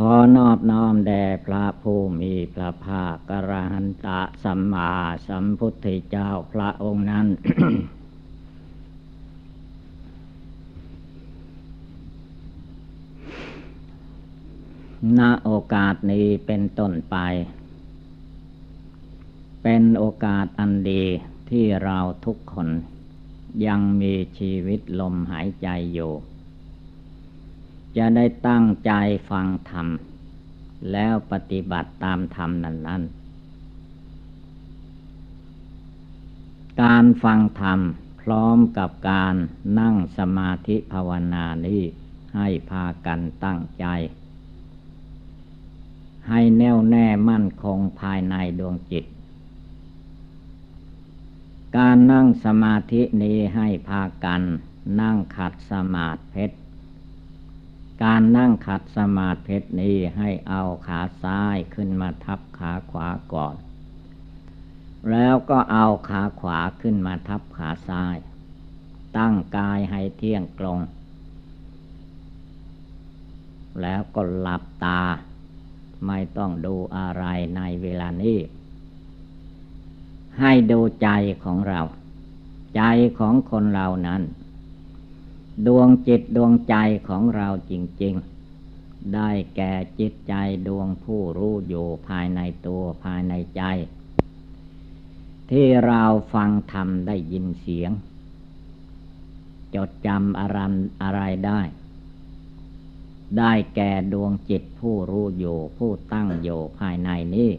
ขอนอบน้อมแด่พระผู้มีพระภาคกระหันตะสัมมาสัมพุทธเจ้าพระองค์นั้น ณ โอกาสนี้เป็นต้นไป เป็นโอกาสอันดีที่เราทุกคนยังมีชีวิตลมหายใจอยู่ จะได้ตั้งใจฟังธรรม แล้วปฏิบัติตามธรรมนั้นนั้นการฟังธรรมพร้อมกับการนั่งสมาธิภาวนานี้ให้พากันตั้งใจ ให้แน่วแน่มั่นคงภายในดวงจิต การนั่งสมาธินี้ให้พากันนั่งขัดสมาธิเพชร การนั่งขัดสมาธินี้ให้เอาขาซ้ายขึ้นมาทับขาขวาก่อน แล้วก็เอาขาขวาขึ้นมาทับขาซ้าย ตั้งกายให้เที่ยงตรง แล้วก็หลับตา ไม่ต้องดูอะไรในเวลานี้ ให้ดูใจของเรา ใจของคนเรานั้น ดวงจิตดวงใจของเราจริง ๆ ได้แก่จิตใจดวงผู้รู้อยู่ภายในตัวภายในใจ ที่เราฟังธรรมได้ยินเสียง จดจำอารันอะไรได้ ได้แก่ดวงจิตผู้รู้อยู่ผู้ตั้งอยู่ภายในนี้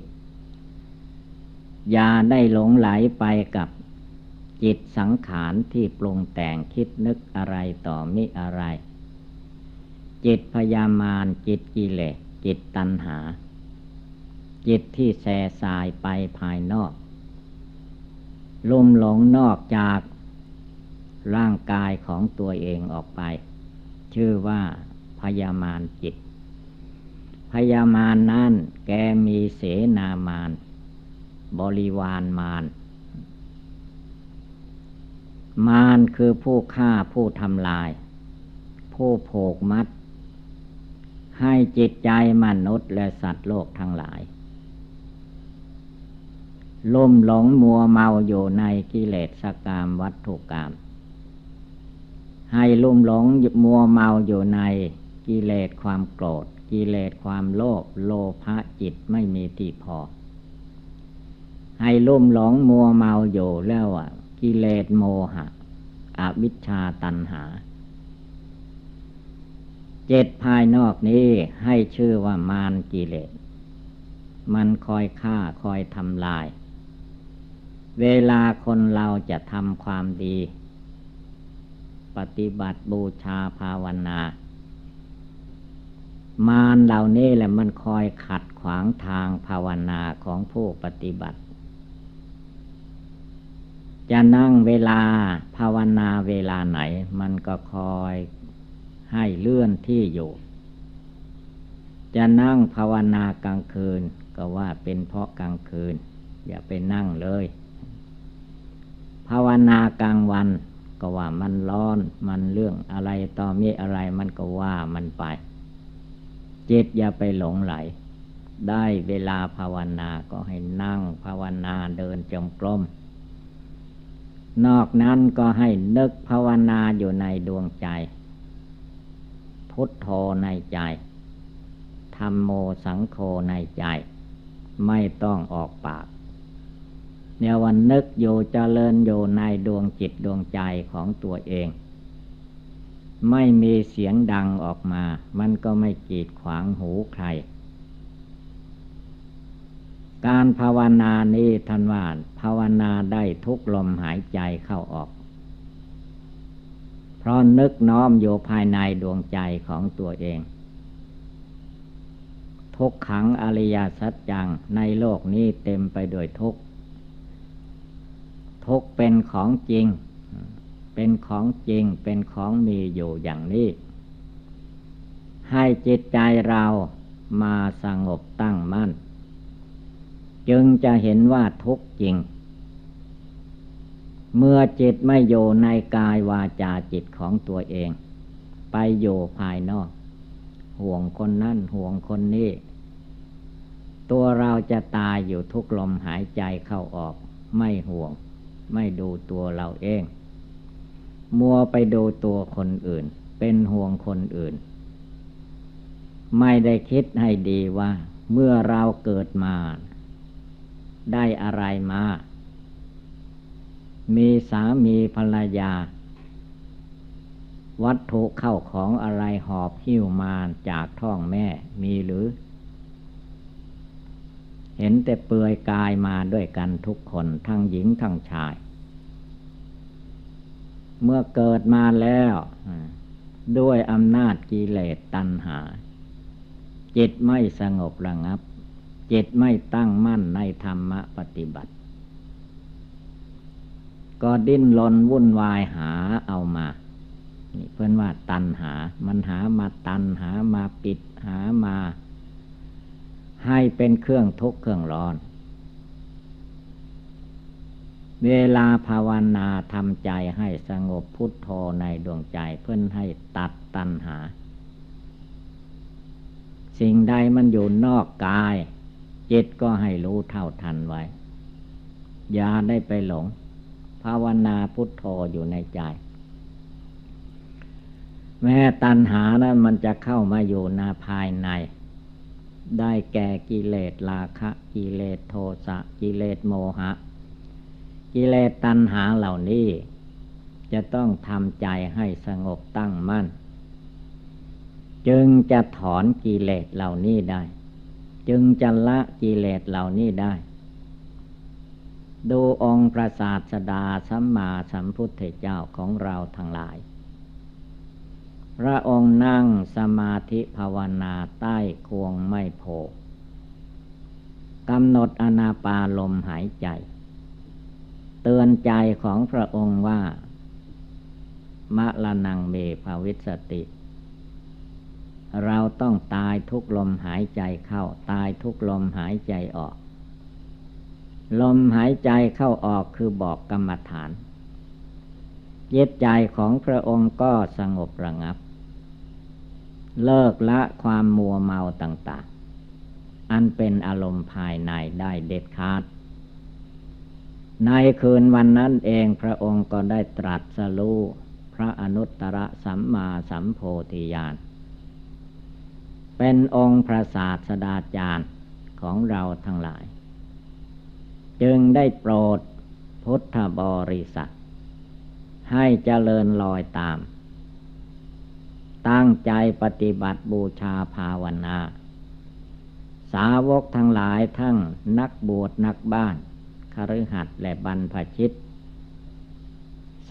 อย่าได้หลงไหลไปกับ จิตสังขารที่ปรุงแต่งคิดนึกอะไรต่อมิอะไร จิตพยามารจิตกิเลสจิตตัณหา จิตที่แส่สายไปภายนอกลุ่มหลงนอกจากร่างกายของตัวเองออกไป ชื่อว่าพยามารจิต พยามารนั้นแกมีเสนามาร บริวารมาร มารคือผู้ฆ่าผู้ทำลาย ผู้โผกมัด ให้จิตใจมนุษย์และสัตว์โลกทั้งหลาย ลุ่มหลงมัวเมาอยู่ในกิเลสกรรมวัตถุกรรมให้ลุ่มหลงมัวเมาอยู่ในกิเลสความโกรธ กิเลสความโลภโลภะจิตไม่มีที่พอ ให้ลุ่มหลงมัวเมาอยู่แล้วอะ กิเลสโมหะ อวิชชาตันหา เจ็ดภายนอกนี้ให้ชื่อว่ามารกิเลส มันคอยฆ่าคอยทำลาย เวลาคนเราจะทำความดี ปฏิบัติบูชาภาวนามารเหล่านี้แหละมันคอยขัดขวางทางภาวนาของผู้ปฏิบัติ จะนั่งเวลาภาวนาเวลาไหน มันก็คอยให้เลื่อนที่อยู่ จะนั่งภาวนากลางคืน ก็ว่าเป็นเพราะกลางคืน อย่าไปนั่งเลย ภาวนากลางวัน ก็ว่ามันร้อนมันเรื่องอะไรต่อมีอะไรมันก็ว่ามันไป จิตอย่าไปหลงไหล ได้เวลาภาวนาก็ให้นั่งภาวนาเดินจงกรม นอกนั้นก็ให้นึกภาวนาอยู่ในดวงใจ พุทโธในใจธรรมโมสังโฆในใจ ไม่ต้องออกปากเนี่ยวันนึกอยู่เจริญอยู่ในดวงจิตดวงใจของตัวเอง ไม่มีเสียงดังออกมา มันก็ไม่กีดขวางหูใคร การภาวนานี้ท่านว่าภาวนาได้ทุกลมหายใจเข้าออก เพราะนึกน้อมอยู่ภายในดวงใจของตัวเอง ทุกขังอริยสัจจังในโลกนี้เต็มไปด้วยทุกทุกเป็นของจริง เป็นของจริงเป็นของมีอยู่อย่างนี้ ให้จิตใจเรามาสงบตั้งมั่น จึงจะเห็นว่าทุกจริง เมื่อจิตไม่อยู่ในกายวาจาจิตของตัวเอง ไปอยู่ภายนอก ห่วงคนนั่นห่วงคนนี้ ตัวเราจะตายอยู่ทุกลมหายใจเข้าออก ไม่ห่วง ไม่ดูตัวเราเอง มัวไปดูตัวคนอื่น เป็นห่วงคนอื่น ไม่ได้คิดให้ดีว่า เมื่อเราเกิดมา ได้อะไรมา มีสามีภรรยา วัตถุเข้าของอะไรหอบหิ้วมาจากท้องแม่มีหรือ เห็นแต่เปลือยกายมาด้วยกันทุกคนทั้งหญิงทั้งชาย เมื่อเกิดมาแล้วด้วยอำนาจกิเลสตัณหา จิตไม่สงบระงับ จิตไม่ตั้งมั่นในธรรมปฏิบัติ ก็ดิ้นรนวุ่นวายหาเอามาเพื่อนว่าตันหา มันหามาตันหามาปิดหามา ให้เป็นเครื่องทุกข์เครื่องร้อน เวลาภาวนาทำใจให้สงบพุทโธในดวงใจเพื่อนให้ตัดตันหา สิ่งใดมันอยู่นอกกาย จิตก็ให้รู้เท่าทันไว้ อย่าได้ไปหลง ภาวนาพุทโธอยู่ในใจ แม้ตัณหานั้นมันจะเข้ามาอยู่นาภายใน ได้แก่กิเลสราคะ กิเลสโทสะ กิเลสโมหะ กิเลสตัณหาเหล่านี้ จะต้องทำใจให้สงบตั้งมั่น จึงจะถอนกิเลสเหล่านี้ได้ จึงจะละกิเลสเหล่านี้ได้ ดูองค์พระศาสดาสัมมาสัมพุทธเจ้าของเราทั้งหลาย พระองค์นั่งสมาธิภาวนาใต้ควงไม่โพกำหนดอนาปาลมหายใจ เตือนใจของพระองค์ว่ามะละนังเมภาวิสติ เราต้องตายทุกลมหายใจเข้า ตายทุกลมหายใจออก ลมหายใจเข้าออกคือบอกกรรมฐานเย็ดใจของพระองค์ก็สงบระงับ เลิกละความมัวเมาต่าง ๆ อันเป็นอารมณ์ภายในได้เด็ดขาด ในคืนวันนั้นเองพระองค์ก็ได้ตรัสรู้พระอนุตตรสัมมาสัมโพธิญาณ เป็นองค์พระศาสดาจารย์ของเราทั้งหลาย จึงได้โปรดพุทธบริษัท ให้เจริญลอยตาม ตั้งใจปฏิบัติบูชาภาวนา สาวกทั้งหลายทั้งนักบวชนักบ้านคฤหัสถ์และบรรพชิต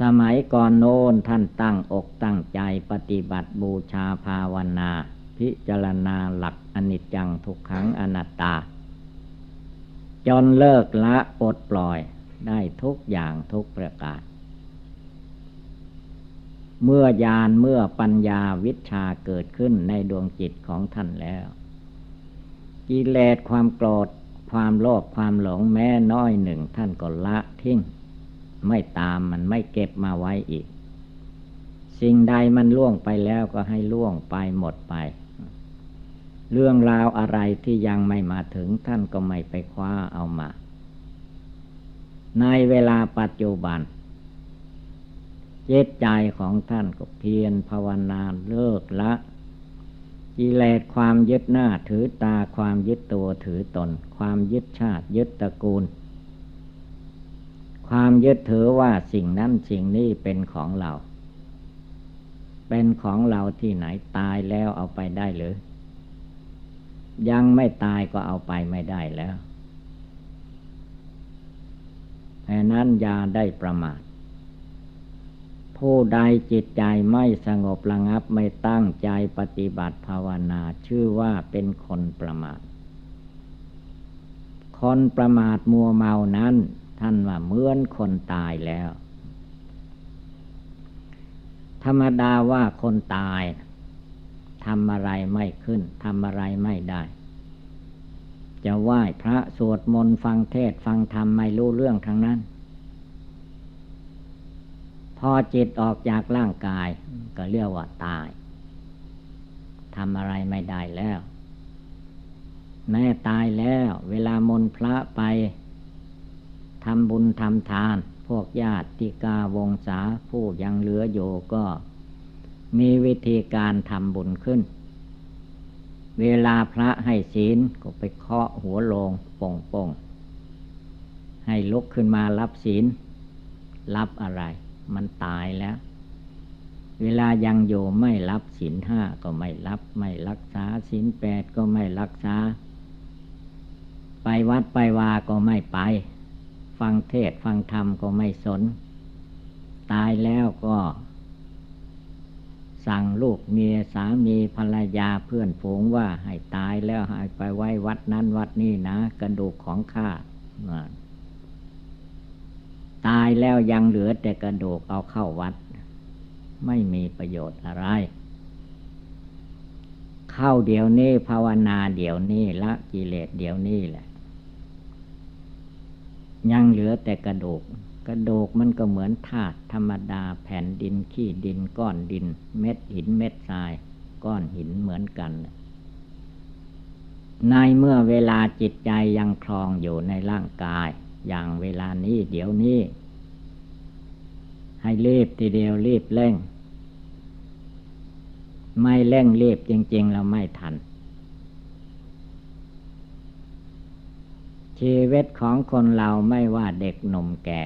สมัยก่อนโน้นท่านตั้งอกตั้งใจปฏิบัติบูชาภาวนา พิจารณาหลักอนิจจังทุกขังอนัตตา จนเลิกละปลดปล่อยได้ทุกอย่างทุกประการเมื่อยานเมื่อปัญญาวิชาเกิดขึ้นในดวงจิตของท่านแล้ว กิเลสความโกรธความโลภความหลงแม้น้อยหนึ่งท่านก็ละทิ้ง ไม่ตามมันไม่เก็บมาไว้อีก สิ่งใดมันล่วงไปแล้วก็ให้ล่วงไปหมดไป เรื่องราวอะไรที่ยังไม่มาถึงท่านก็ไม่ไปคว้าเอามา ในเวลาปัจจุบัน เจตใจของท่านก็เพียรภาวนาเลิกละกิเลสความยึดหน้าถือตาความยึดตัวถือตน ความยึดชาติยึดตระกูล ความยึดถือว่าสิ่งนั้นสิ่งนี้เป็นของเรา เป็นของเราที่ไหนตายแล้วเอาไปได้หรือ ยังไม่ตายก็เอาไปไม่ได้แล้วแห่นั้นยาได้ประมาท ผู้ใดจิตใจไม่สงบระงับไม่ตั้งใจปฏิบัติภาวนาชื่อว่าเป็นคนประมาท คนประมาทมัวเมานั้น ท่านว่าเหมือนคนตายแล้ว ธรรมดาว่าคนตาย ทำอะไรไม่ขึ้นทำอะไรไม่ได้ จะไหว้พระสวดมนต์ฟังเทศฟังธรรมไม่รู้เรื่องทั้งนั้น พอจิตออกจากร่างกาย ก็เรียกว่าตายทำอะไรไม่ได้แล้ว แม่ตายแล้ว เวลามนพระไปทำบุญทำทาน พวกญาติกาวงศาผู้ยังเหลืออยู่ก็ มีวิธีการทำบุญขึ้น เวลาพระให้ศีลก็ไปเคาะหัวลงป่งป่งให้ลุกขึ้นมารับศีล รับอะไร มันตายแล้ว เวลายังอยู่ไม่รับศีลห้าก็ไม่รับ ไม่รักษาศีลแปดก็ไม่รักษา ไปวัดไปวาก็ไม่ไป ฟังเทศฟังธรรมก็ไม่สน ตายแล้วก็ สั่งลูกเมียสามีภรรยาเพื่อนฝูงว่าให้ตายแล้วให้ไปไว้วัดนั้นวัดนี้นะกระดูกของข้าตายแล้วยังเหลือแต่กระดูกเอาเข้าวัด ไม่มีประโยชน์อะไร เข้าเดี๋ยวนี้ภาวนาเดี๋ยวนี้ละกิเลสเดี๋ยวนี้แหละ ยังเหลือแต่กระดูก กระดูกมันก็เหมือนธาตุธรรมดาแผ่นดินขี้ดินก้อนดิน เม็ดหินเม็ดทราย ก้อนหินเหมือนกัน ในเมื่อเวลาจิตใจยังคลองอยู่ในร่างกาย อย่างเวลานี้เดี๋ยวนี้ ให้รีบทีเดียวรีบเร่ง ไม่เร่งรีบจริง ๆ เราไม่ทันชีวิตของคนเราไม่ว่าเด็กหนุ่มแก่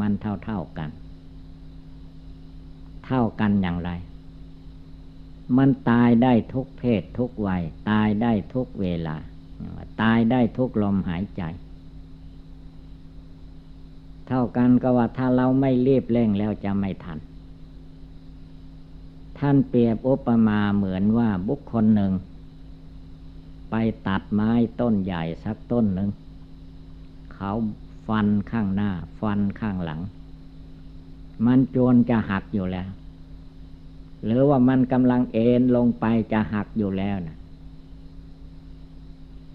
มันเท่าเท่ากัน เท่ากันอย่างไร มันตายได้ทุกเพศทุกวัย ตายได้ทุกเวลา ตายได้ทุกลมหายใจ เท่ากันก็ว่าถ้าเราไม่รีบเร่งแล้วจะไม่ทัน ท่านเปรียบอุปมาเหมือนว่าบุคคลหนึ่ง ไปตัดไม้ต้นใหญ่สักต้นหนึ่ง เขา ฟันข้างหน้า ฟันข้างหลัง มันจวนจะหักอยู่แล้ว หรือว่ามันกำลังเอ็นลงไปจะหักอยู่แล้วนะ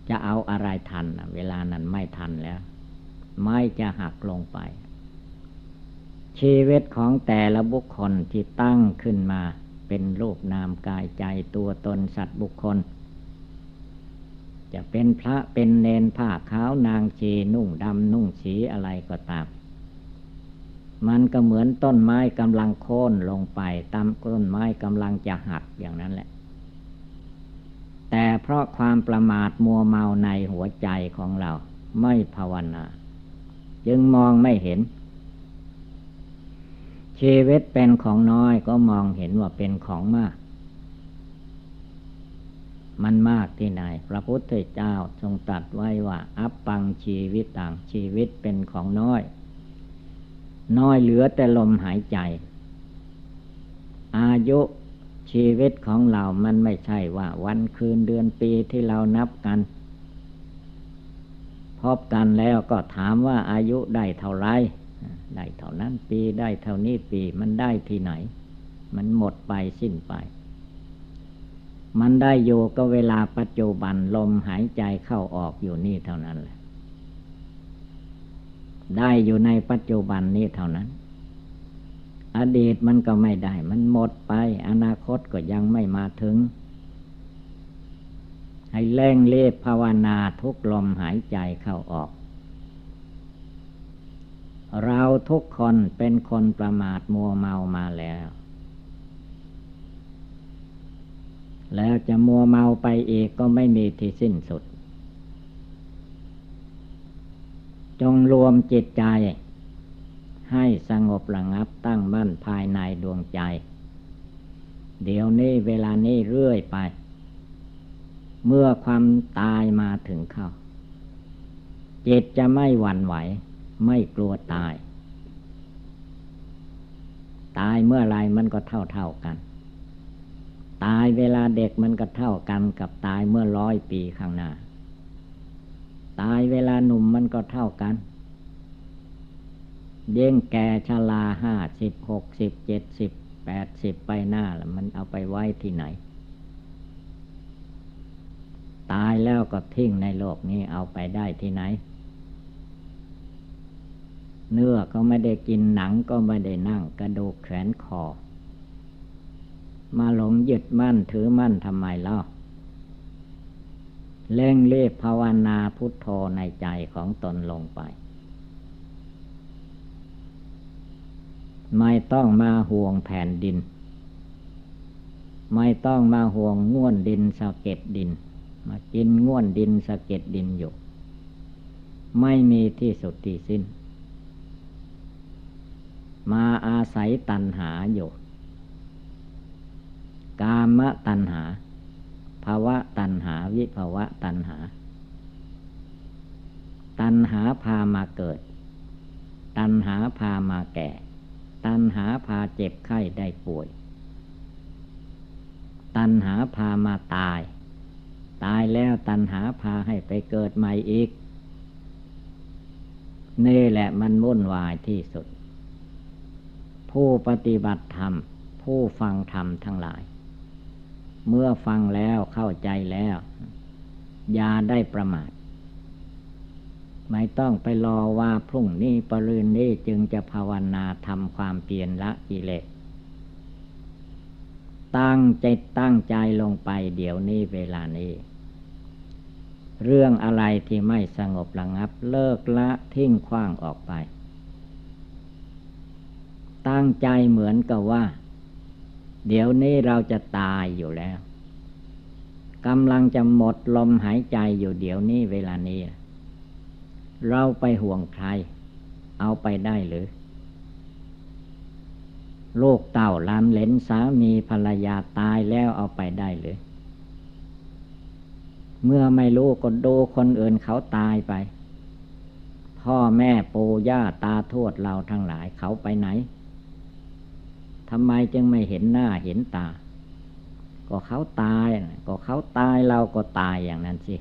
จะเอาอะไรทันเวลานั้นไม่ทันแล้ว ไม่จะหักลงไป ชีวิตของแต่ละบุคคลที่ตั้งขึ้นมาเป็นรูปนามกายใจตัวตนสัตว์บุคคล จะเป็นพระเป็นเนนผ้าขาวนางชีนุ่งดำนุ่งสีอะไรก็ตาม มันก็เหมือนต้นไม้กำลังโค่นลงไปตามต้นไม้กำลังจะหักอย่างนั้นแหละ แต่เพราะความประมาทมัวเมาในหัวใจของเราไม่ภาวนา จึงมองไม่เห็น ชีวิตเป็นของน้อยก็มองเห็นว่าเป็นของมาก มันมากที่ไหน พระพุทธเจ้าทรงตรัสไว้ว่า อัปปังชีวิตต่างชีวิตเป็นของน้อย น้อยเหลือแต่ลมหายใจ อายุชีวิตของเรามันไม่ใช่ว่า วันคืนเดือนปีที่เรานับกัน พบกันแล้วก็ถามว่าอายุได้เท่าไรได้เท่านั้นปีได้เท่านี้ปีมันได้ที่ไหน มันหมดไปสิ้นไป มันได้อยู่ก็เวลาปัจจุบันลมหายใจเข้าออกอยู่นี่เท่านั้นแหละ ได้อยู่ในปัจจุบันนี้เท่านั้น อดีตมันก็ไม่ได้ มันหมดไป อนาคตก็ยังไม่มาถึง ให้เล่งเลีบภาวนาทุกลมหายใจเข้าออก เราทุกคนเป็นคนประมาทมัวเมามาแล้ว แล้วจะมัวเมาไปอีกก็ไม่มีที่สิ้นสุด จงรวมจิตใจ ให้สงบระงับตั้งมั่นภายในดวงใจ เดี๋ยวนี้เวลานี้เรื่อยไป เมื่อความตายมาถึงเข้า จิตจะไม่หวั่นไหว ไม่กลัวตาย ตายเมื่อไรมันก็เท่าเท่ากัน ตายเวลาเด็กมันก็เท่ากันกับตายเมื่อร้อยปีข้างหน้า ตายเวลาหนุ่มมันก็เท่ากันเย่งแก่ชราห้าสิบหกสิบเจ็ดสิบแปดสิบไปหน้าแล้วมันเอาไปไว้ที่ไหน ตายแล้วก็ทิ้งในโลกนี้เอาไปได้ที่ไหน เนื้อก็ไม่ได้กินหนังก็ไม่ได้นั่งกระดูกแขนคอ มาหลงยึดมั่นถือมั่นทำไมเล่าเล่งเรีบภาวนาพุทโธในใจของตนลงไป ไม่ต้องมาห่วงแผ่นดิน ไม่ต้องมาห่วงง่วนดินสะเก็ดดิน มากินง่วนดินสะเก็ดดินอยู่ ไม่มีที่สุดที่สิ้น มาอาศัยตัณหาอยู่ กามตัณหา ภาวะตัณหา วิภาวะตัณหา ตัณหาพามาเกิด ตัณหาพามาแก่ ตัณหาพาเจ็บไข้ได้ป่วย ตัณหาพามาตาย ตายแล้วตัณหาพาให้ไปเกิดใหม่อีกนี่แหละมันวุ่นวายที่สุด ผู้ปฏิบัติธรรม ผู้ฟังธรรมทั้งหลาย เมื่อฟังแล้วเข้าใจแล้ว ยาได้ประมาท ไม่ต้องไปรอว่าพรุ่งนี้ปรืนนี้จึงจะภาวนาทำความเปลี่ยนละกิเลสตั้งใจตั้งใจลงไปเดี๋ยวนี้เวลานี้ เรื่องอะไรที่ไม่สงบระงับเลิกละทิ้งขว้างออกไป ตั้งใจเหมือนกับว่า เดี๋ยวนี้เราจะตายอยู่แล้วกำลังจะหมดลมหายใจอยู่เดี๋ยวนี้เวลานี้ เราไปห่วงใคร เอาไปได้หรือลูกเต่าลานเลนสามีภรรยาตายแล้วเอาไปได้หรือเมื่อไม่รู้ก็ดูคนอื่นเขาตายไป พ่อแม่ปู่ย่าตาทวดเราทั้งหลายเขาไปไหน ทำไมจึงไม่เห็นหน้าเห็นตา ก็เขาตายก็เขาตายเราก็ตายอย่างนั้นสิ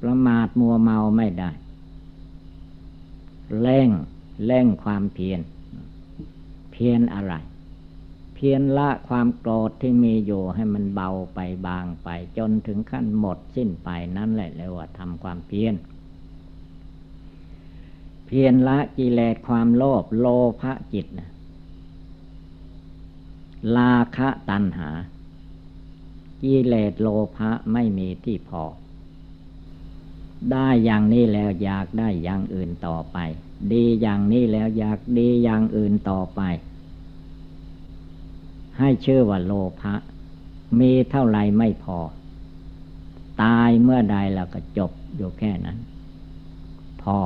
ประมาทมัวเมาไม่ได้เร่งเร่งความเพียรเพียรอะไร เพียรละความโกรธที่มีอยู่ให้มันเบาไปบางไป จนถึงขั้นหมดสิ้นไปนั่นแหละเรียกว่าทำความเพียรเพียรละกิเลสความโลภโลภะจิตนะ ลาคะตัณหา กิเลสโลภะไม่มีที่พอ ได้อย่างนี้แล้วอยากได้อย่างอื่นต่อไป ดีอย่างนี้แล้วอยากดีอย่างอื่นต่อไป ให้เชื่อว่าโลภะมีเท่าไรไม่พอ ตายเมื่อใดแล้วก็จบอยู่แค่นั้น พอ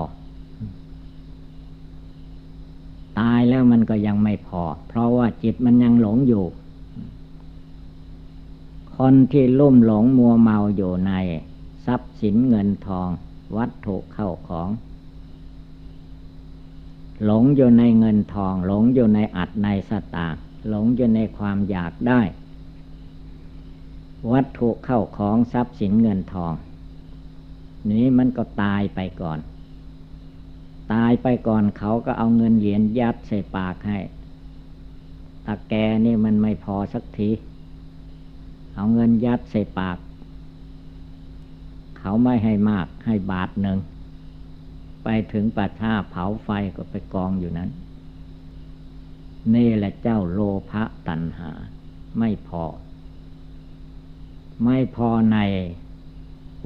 ตายแล้วมันก็ยังไม่พอ เพราะว่าจิตมันยังหลงอยู่ คนที่ลุ่มหลงมัวเมาอยู่ใน ทรัพย์สินเงินทอง วัตถุเข้าของ หลงอยู่ในเงินทอง หลงอยู่ในอัดในสตางหลงอยู่ในความอยากได้ วัตถุเข้าของทรัพย์สินเงินทอง นี้มันก็ตายไปก่อน ตายไปก่อนเขาก็เอาเงินเหรียญยัดใส่ปากให้ตาแกนี่มันไม่พอสักที เอาเงินยัดใส่ปาก เขาไม่ให้มากให้บาทหนึ่ง ไปถึงป่าช้าเผาไฟก็ไปกองอยู่นั้น นี่แหละเจ้าโลภะตัณหา ไม่พอ ไม่พอใน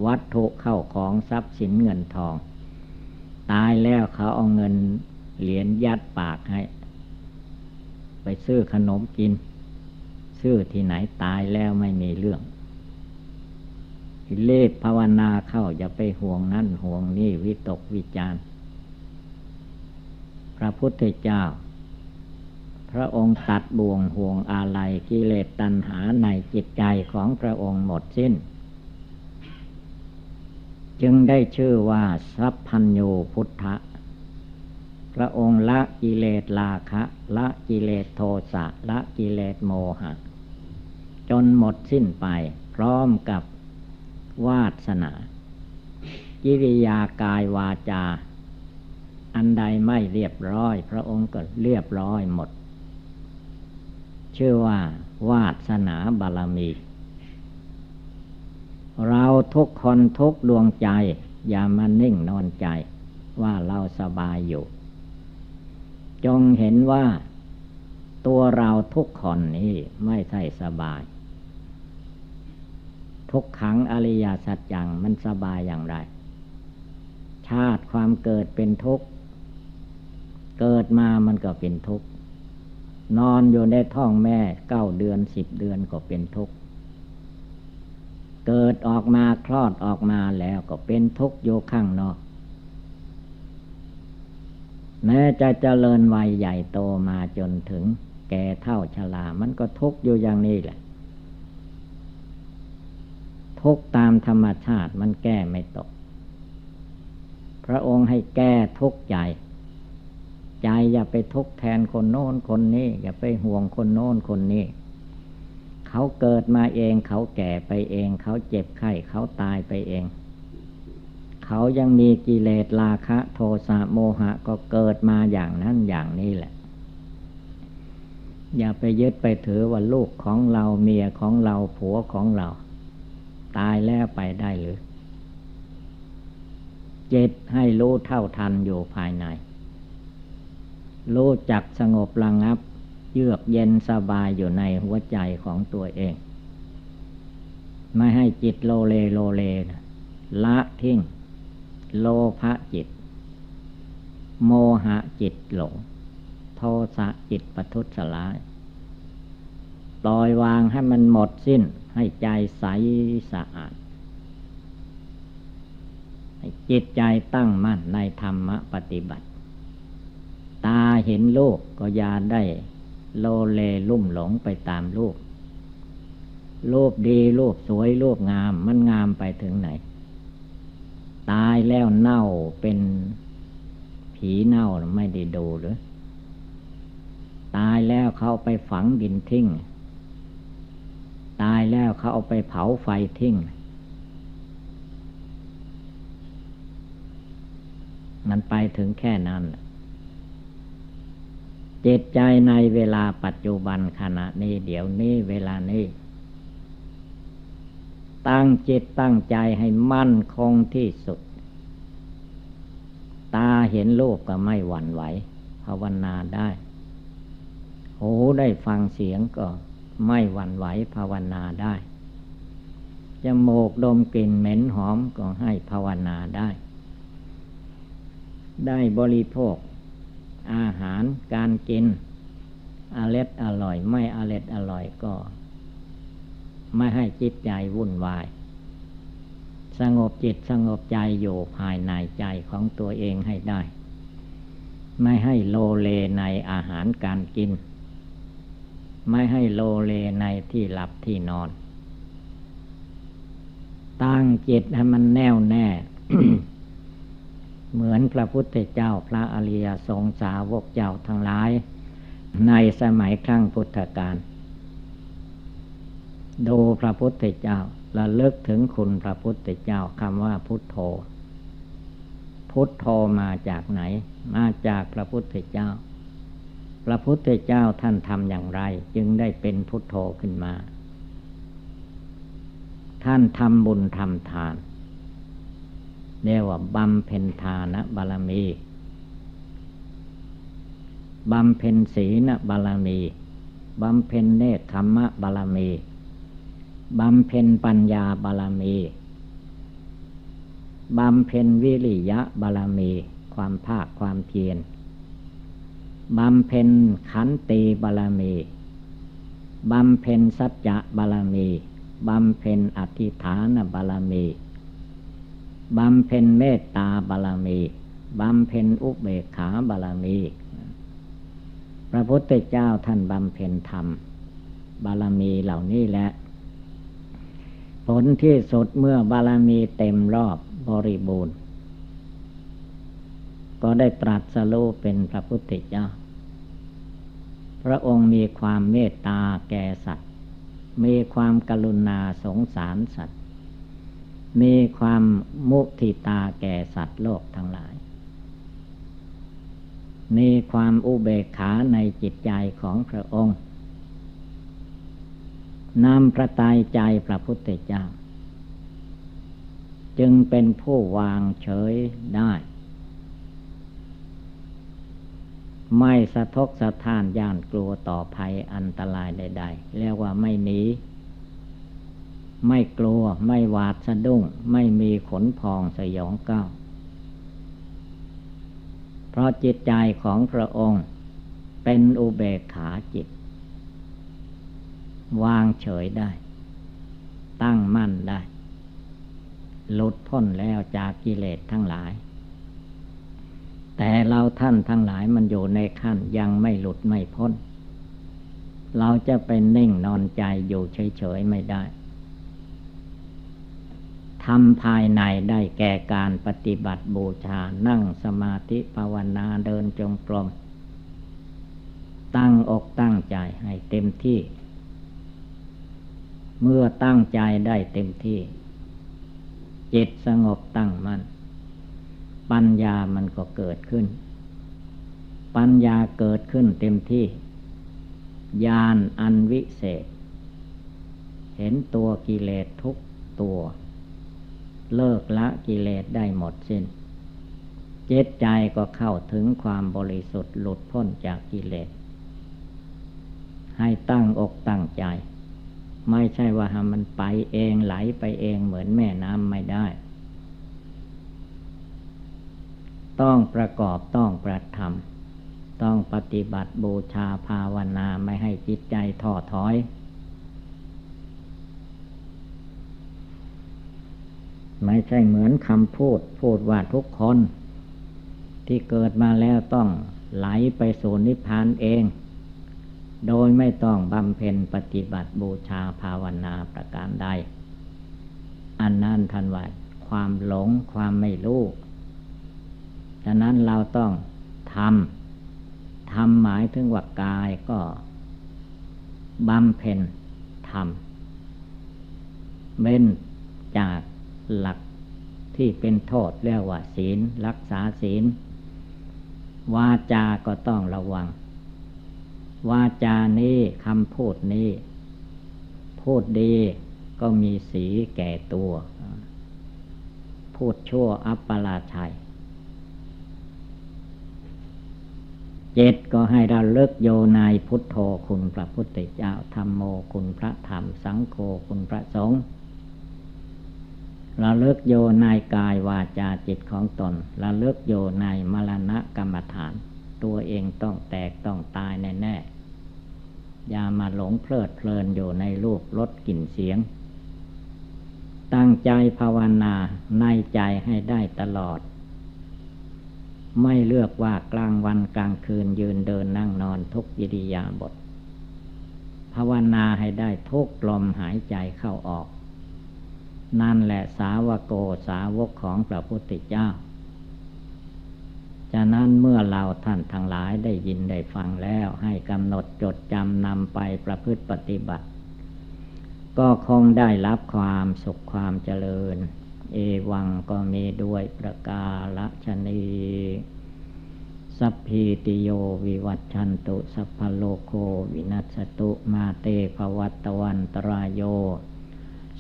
วัตถุเข้าของทรัพย์สินเงินทอง ตายแล้วเขาเอาเงินเหรียญยัดปากให้ ไปซื้อขนมกิน ซื้อที่ไหนตายแล้วไม่มีเรื่องเลขภาวนาเข้าอย่าไปห่วงนั่นห่วงนี่วิตกวิจารพระพุทธเจ้า พระองค์ตัดบ่วงห่วงอะไรกิเลสตัณหาในจิตใจของพระองค์หมดสิ้น จึงได้ชื่อว่า สัพพัญญูพุทธะพระองค์ละกิเลสราคะ ละกิเลสโทสะละกิเลสโมหะ จนหมดสิ้นไป พร้อมกับวาสนากิริยากายวาจา อันใดไม่เรียบร้อย พระองค์ก็เรียบร้อยหมด ชื่อว่าวาสนาบารมี เราทุกคนทุกดวงใจ อย่ามานิ่งนอนใจ ว่าเราสบายอยู่ จงเห็นว่า ตัวเราทุกคนนี้ไม่ใช่สบาย ทุกขังอริยสัจจังมันสบายอย่างไร ชาติความเกิดเป็นทุกข์ เกิดมามันก็เป็นทุกข์นอนอยู่ในท้องแม่เก้าเดือนสิบเดือนก็เป็นทุกข์ เกิดออกมาคลอดออกมาแล้วก็เป็นทุกข์โยข้างนอก แม้จะเจริญวัยใหญ่โตมาจนถึง แก่เท่าชรา มันก็ทุกข์อยู่อย่างนี้แหละ ทุกตามธรรมชาติมันแก้ไม่ตก พระองค์ให้แก้ทุกใจใจอย่าไปทุกแทนคนโน้นคนนี้ อย่าไปห่วงคนโน้นคนนี้ เขาเกิดมาเอง เขาแก่ไปเอง เขาเจ็บไข้เขาตายไปเอง เขายังมีกิเลสราคะ โทสะโมหะก็เกิดมาอย่างนั้นอย่างนี้แหละ อย่าไปยึดไปถือว่าลูกของเราเมียของเราผัวของเรา ตายแล้วไปได้หรือเจ็ดให้รู้เท่าทันอยู่ภายใน รู้จักสงบระงับ เยือกเย็นสบายอยู่ในหัวใจของตัวเอง ไม่ให้จิตโลเลโลเลละทิ้ง โลภะจิต โมหะจิตหลง โทสะจิตปทุสลายปล่อยวางให้มันหมดสิ้น ให้ใจใสสะอาด ให้จิตใจตั้งมั่นในธรรมปฏิบัติ ตาเห็นโลกก็ยาได้ โลเลลุ่มหลงไปตามรูปรูปดีรูปสวยรูปงาม มันงามไปถึงไหน ตายแล้วเน่าเป็นผีเน่าไม่ได้ดูหรือตายแล้วเขาไปฝังดินทิ้ง ตายแล้วเขาเอาไปเผาไฟทิ้ง มันไปถึงแค่นั้น จิตใจในเวลาปัจจุบันขณะนี้เดี๋ยวนี้เวลานี้ ตั้งจิตตั้งใจให้มั่นคงที่สุด ตาเห็นโลกก็ไม่หวั่นไหว ภาวนาได้ หูได้ฟังเสียงก็ไม่หวั่นไหวภาวนาได้จมูกดมกลิ่นเหม็นหอมก็ให้ภาวนาได้ ได้บริโภค อาหารการกินอเล็ดอร่อย ไม่อเล็ดอร่อยก็ ไม่ให้จิตใจวุ่นวาย สงบจิตสงบใจอยู่ภายในใจของตัวเองให้ได้ ไม่ให้โลเลในอาหารการกิน ไม่ให้โลเลในที่หลับที่นอน ตั้งจิตให้มันแน่วแน่ เหมือนพระพุทธเจ้าพระอริยสงสาวกเจ้าทั้งหลาย ในสมัยครั้งพุทธกาลดูพระพุทธเจ้าระลึกถึงคุณพระพุทธเจ้าคำว่าพุทโธ พุทโธมาจากไหน มาจากพระพุทธเจ้า พระพุทธเจ้าท่านทำอย่างไร จึงได้เป็นพุทโธขึ้นมา ท่านทำบุญทำทาน เรียกว่าบำเพ็ญทานบารมีบำเพ็ญศีลบารมีบำเพ็ญเนคขมะบารมีบำเพ็ญปัญญาบารมีบำเพ็ญวิริยะบารมี ความภาคความเพียรบำเพ็ญขันติบารมีบำเพ็ญสัจจะบารมีบำเพ็ญอธิฐานบารมี บำเพ็ญเมตตาบารมี บำเพ็ญอุเบกขาบารมี พระพุทธเจ้าท่านบำเพ็ญธรรม บารมีเหล่านี้แหละ ผลที่สุดเมื่อบารมีเต็มรอบบริบูรณ์ ก็ได้ตรัสรู้เป็นพระพุทธเจ้า พระองค์มีความเมตตาแก่สัตว์ มีความกรุณาสงสารสัตว์ มีความมุทิตาแก่สัตว์โลกทั้งหลาย มีความอุเบกขาในจิตใจของพระองค์นำพระตายใจพระพุทธเจ้า จึงเป็นผู้วางเฉยได้ ไม่สะทกสะท้านย่านกลัวต่อภัยอันตรายใดๆเรียกว่าไม่หนี ไม่กลัวไม่หวาดสะดุ้ง ไม่มีขนพองสยองก้าวเพราะจิตใจของพระองค์เป็นอุเบกขาจิต วางเฉยได้ ตั้งมั่นได้ หลุดพ้นแล้วจากกิเลสทั้งหลาย แต่เราท่านทั้งหลายมันอยู่ในขั้นยังไม่หลุดไม่พ้น เราจะเป็นนิ่งนอนใจอยู่เฉยๆไม่ได้ ทำภายในได้แก่การปฏิบัติบูชา นั่งสมาธิภาวนาเดินจงกรม ตั้งอกตั้งใจให้เต็มที่ เมื่อตั้งใจได้เต็มที่ จิตสงบตั้งมัน่น ปัญญามันก็เกิดขึ้น ปัญญาเกิดขึ้นเต็มที่ ญาณอันวิเศษ เห็นตัวกิเลสทุกตัว เลิกละกิเลสได้หมดสิน้นเจตใจก็เข้าถึงความบริสุทธิ์หลุดพ้นจากกิเลส ให้ตั้งอกตั้งใจ ไม่ใช่ว่าหามันไปเองไหลไปเองเหมือนแม่น้ำไม่ได้ ต้องประกอบต้องประทำต้องปฏิบัติบูชาภาวนาไม่ให้จิตใจท้อถอย ไม่ใช่เหมือนคำพูด พูดว่าทุกคน ที่เกิดมาแล้วต้องไหลไปสู่นิพพานเอง โดยไม่ต้องบำเพ็ญปฏิบัติบูชาภาวนาประการใด อันนั้นทันว่าความหลงความไม่รู้ฉะนั้นเราต้องทำทำหมายถึงว่ากายก็บำเพ็ญทำเว้นจาก หลักที่เป็นโทษเรียกว่าศีล รักษาศีล วาจาก็ต้องระวัง วาจานี้คำพูดนี้ พูดดีก็มีสีแก่ตัว พูดชั่วอัปปลาชัยเจ็ดก็ให้เราเลิกโยนายพุทโธคุณพระพุทธเจ้าธรรมโมคุณพระธรรม สังโฆคุณพระสงฆ์ ระลึกโยในกายวาจาจิตของตนระลึกโยในมรณะกรรมฐาน ตัวเองต้องแตกต้องตายแน่แน่อย่ามาหลงเพลิดเพลินอยู่ในรูปรสกลิ่นเสียง ตั้งใจภาวนาในใจให้ได้ตลอด ไม่เลือกว่ากลางวันกลางคืนยืนเดินนั่งนอนทุกยิริยาบทภาวนาให้ได้ทุกลมหายใจเข้าออก นั่นแหละสาวโกสาวกของพระพุทธเจ้าฉะนั้นเมื่อเราท่านทั้งหลายได้ยินได้ฟังแล้วให้กำหนดจดจำนำไปประพฤติปฏิบัติ ก็คงได้รับความสุขความเจริญ เอวังก็มีด้วยประกาศชนีสัพพีติโยวิวัตชันตุ สัพพโลโควินัสตุมาเตภวัตวันตรายโย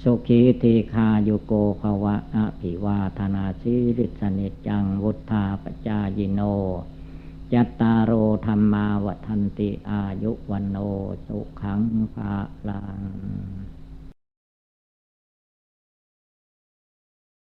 สุขีทีคาโยโกภวะอภิวาธนาสิริสนิจังวุธาปจายิโน จัตตารโอธรรมาวัฒนติอายุวันโนสุขังภาลัง